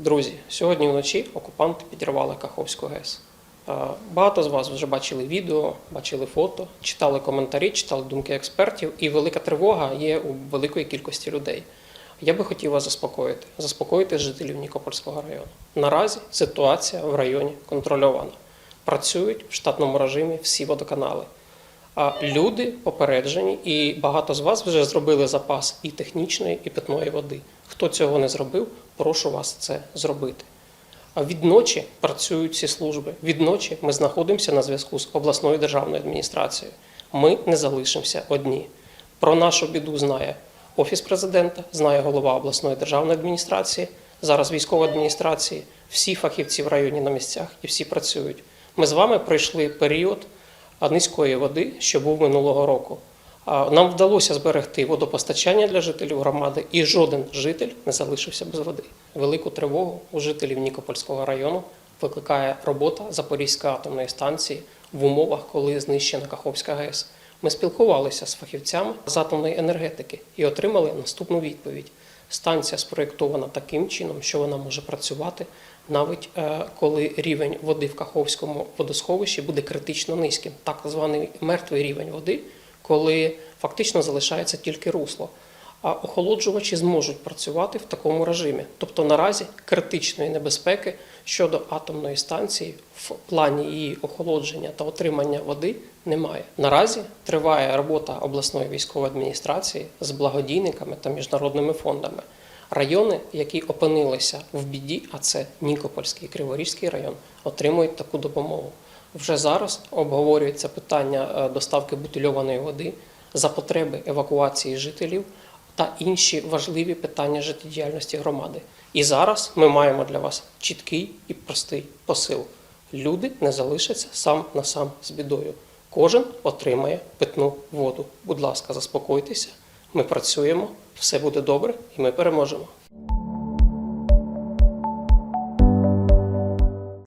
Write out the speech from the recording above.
Друзі, сьогодні вночі окупанти підірвали Каховську ГЕС. Багато з вас вже бачили відео, бачили фото, читали коментарі, читали думки експертів, і велика тривога є у великої кількості людей. Я би хотів вас заспокоїти, заспокоїти жителів Нікопольського району. Наразі ситуація в районі контрольована. Працюють в штатному режимі всі водоканали. А люди попереджені, і багато з вас вже зробили запас і технічної, і питної води. Хто цього не зробив, прошу вас це зробити. А відночі працюють ці служби. Відночі ми знаходимося на зв'язку з обласною державною адміністрацією. Ми не залишимося одні. Про нашу біду знає Офіс президента, знає голова обласної державної адміністрації, зараз військової адміністрації, всі фахівці в районі на місцях і всі працюють. Ми з вами пройшли період низької води, що був минулого року. Нам вдалося зберегти водопостачання для жителів громади, і жоден житель не залишився без води. Велику тривогу у жителів Нікопольського району викликає робота Запорізької атомної станції в умовах, коли знищена Каховська ГЕС. Ми спілкувалися з фахівцями з атомної енергетики і отримали наступну відповідь. Станція спроєктована таким чином, що вона може працювати навіть е, коли рівень води в Каховському водосховищі буде критично низьким, так званий мертвий рівень води, коли фактично залишається тільки русло. А охолоджувачі зможуть працювати в такому режимі. Тобто наразі критичної небезпеки щодо атомної станції в плані її охолодження та отримання води немає. Наразі триває робота обласної військової адміністрації з благодійниками та міжнародними фондами. Райони, які опинилися в біді, а це Нікопольський і Криворізький район, отримують таку допомогу. Вже зараз обговорюється питання е, доставки бутильованої води за потреби евакуації жителів та інші важливі питання життєдіяльності громади. І зараз ми маємо для вас чіткий і простий посил: люди не залишаться сам на сам з бідою. Кожен отримає питну воду. Будь ласка, заспокойтеся. Ми працюємо, все буде добре, і ми переможемо.